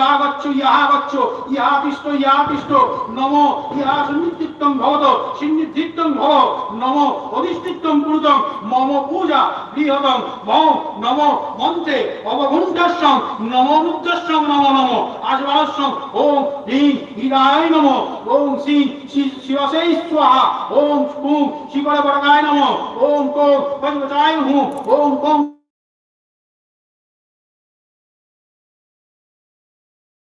ইহা গচ্ছ ইহা গচ্ছ ইহা তিষ্ঠ ইহা তিষ্ঠ নম ইহা সন্নিধিত্বং ভবত সিন্নিধিত্বং ভব নম অধিষ্ঠিত্বং কুরুতং মম পূজা বৃহতং মম নম মন্ত্রে অবগুণ্ঠস্যং নম রুদ্রস্যং নম নম আজবালস্যং ওম হ্রিং হৃদায় নম ওম শ্রী শিরসে স্বাহা ওম কুম শিকর বরকায় নম ওম কোম পঞ্চকায় হুম ওম কোম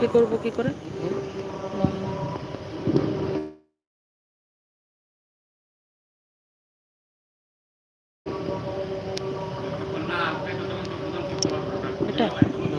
কি করব কি করে? এটা?